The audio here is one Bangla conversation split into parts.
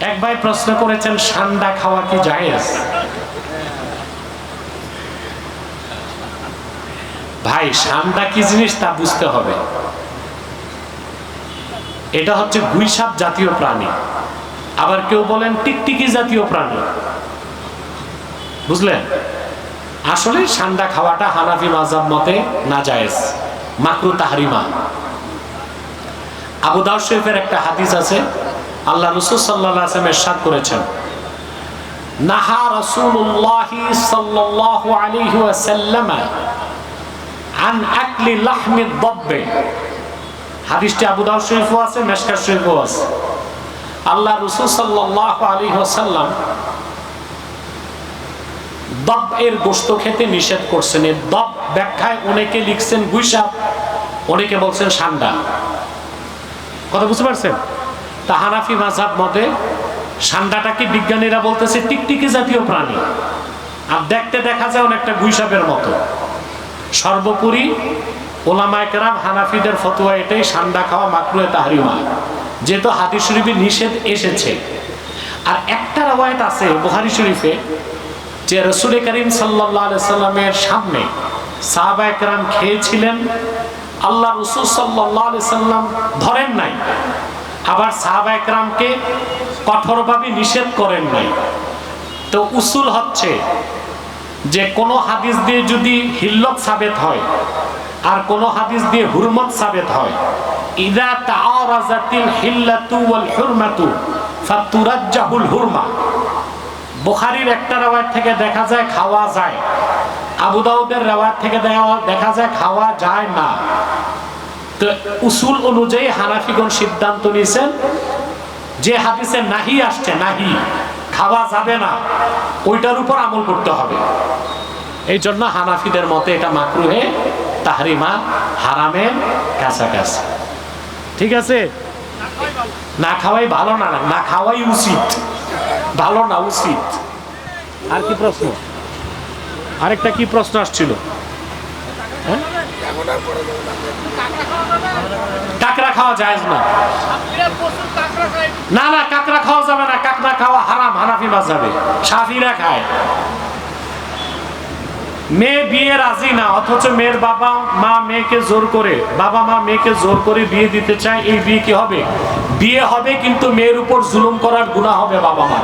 এক ভাই প্রশ্ন করেছেন, সান্ডা খাওয়া কি জায়েজ? ভাই, সান্ডা কি জিনিস তা বুঝতে হবে। এটা হচ্ছে গুইসাপ জাতীয় প্রাণী। আবার কেউ বলেন, টিকটিকি জাতীয় প্রাণী। বুঝলেন? আসলে সান্ডা খাওয়াটা হানাফি মাজাব মতে না জায়েজ। মাকরু তাহরিমা। আবু দাউদ শরীফের একটা হাদিস আছে, আল্লাহ রসুল সাল্লাহ আসলাম এরশাদ করেছেন। নাহা রসুল্লাহ সাল্লাহ আলাইহি ওয়াসাল্লাম আন আকলি লাহমি দব্বে। হাদিসটি আবু দাউদ শরীফও আছে, মেশকার শরীফও আছে। আল্লাহ রসুল সাল্লাহ আলী ওয়াসাল্লাম দব এর গোস্ত খেতে নিষেধ করছেন। এর দব ব্যাখ্যায় অনেকে লিখছেন গুইসাপ অনেকে বলছেন সান্ডা। কথা বুঝতে পারছেন? তা হানাফি মাঝাব মতে সান্ডাটাকে বিজ্ঞানীরা বলতেছে, টিকটিকি জাতীয় প্রাণী। আর দেখতে দেখা যায় অনেকটা গুইসাপের মতো। সর্বোপরি ওলামায়কেরাম হানাফিদের ফতোয়া এটাই, সান্ডা খাওয়া মাকরুয়ে তাহরিমা। যেহেতু হাদিস শরীফে নিষেধ এসেছে। আর একটা রওয়ায়ত আছে বুহারি শরীফে, যে রসুল করিম সাল্লাহ সাল্লামের সামনে সাহাবা একরাম খেয়েছিলেন আল্লাহ রসুল সাল্লাহ সাল্লাম ধরেন নাই। আবার সাহাবা একরামকে কঠোরভাবে নিষেধ করেন নাই। তো উসুল হচ্ছে যে কোনো হাদিস দিয়ে যদি হিল্লত সাবেত হয় আর কোন হাদিস দিয়ে হুরমত সাবেত হয়, ইদা হুরমাতু হুরমা। একটা রাওয়ায়াত থেকে দেখা যায়, খাওয়া যায়। আবু দাউদের রাওয়ায়াত থেকে দেওয়া- দেখা যায় খাওয়া যায় না। তো উসুল অনুযায়ী হানাফিগণ সিদ্ধান্ত নিয়েছেন যে হাদিসে নাহি আসছে, নাহি, খাওয়া যাবে না, ওইটার উপর আমল করতে হবে। এই জন্য হানাফিদের মতে এটা মাকরুহে, তাহরিমা, হারামের কাছাকাছি। ঠিক আছে? না খাওয়াই ভালো না না খাওয়াই উচিত। ভালো না উচিত। আর কি প্রশ্ন? আরেকটা কি প্রশ্ন আসছিল? হ্যাঁ? কাঁকড়া খাওয়া যায় না। না না, কাঁকড়া খাওয়া যাবে না। কাঁকড়া খাওয়া হারাম, হানাফি মাঝাবে সাফিরা খায়। মেয়ে বিয়ে রাজি না, অথচ মেয়ের বাবা মা মেয়েকে জোর করে, বাবা মা মেয়েকে জোর করে বিয়ে দিতে চায়, এই বিয়ে কি হবে? বিয়ে হবে, কিন্তু মেয়ের উপর জুলুম করার গুণা হবে বাবা মা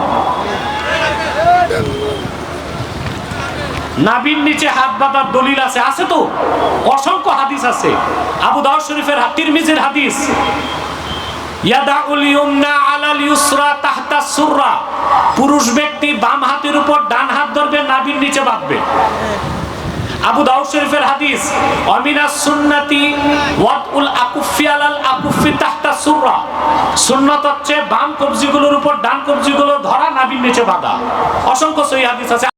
নাবির নিচে হাত বাঁধার দলিল আছে আছে তো? অসংখ্য হাদিস আছে। আবু দাউদ শরীফের তিরমিজির হাদিস। পুরুষ ব্যক্তি বাম হাতের উপর ডান হাত ধরবে নাভির নিচে বাঁধবে। আবু দাউদ শরীফের হাদিস, অমিনা সুন্নাতি ওয়াতুল আকুফি আলাল আকুফি তাহতা সুররা। সুন্নাত হচ্ছে বাম কবজিগুলোর উপর, ডান কবজিগুলো ধরা নাভির নিচে বাঁধা। অসংখ্য সহি হাদিস আছে।